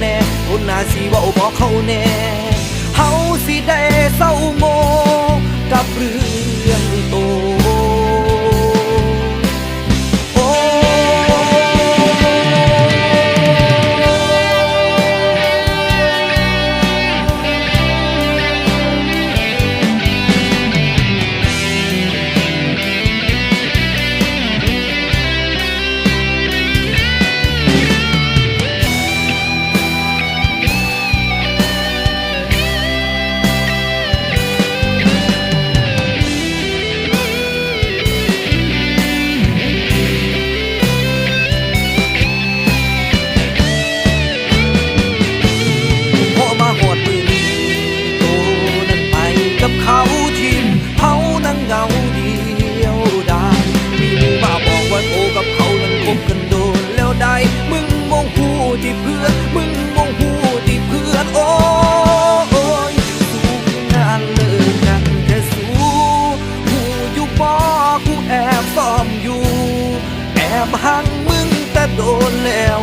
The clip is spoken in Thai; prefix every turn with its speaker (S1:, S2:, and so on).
S1: แน่คนหน้าสิว่าบอกเขาแน่ มึงมงหูติเพื่อนโอ้ยสู้งานเลิกกันแค่สู้หูอยู่ปอกูแอบซ่อมอยู่ แอบหังมึงแต่โดนแล้ว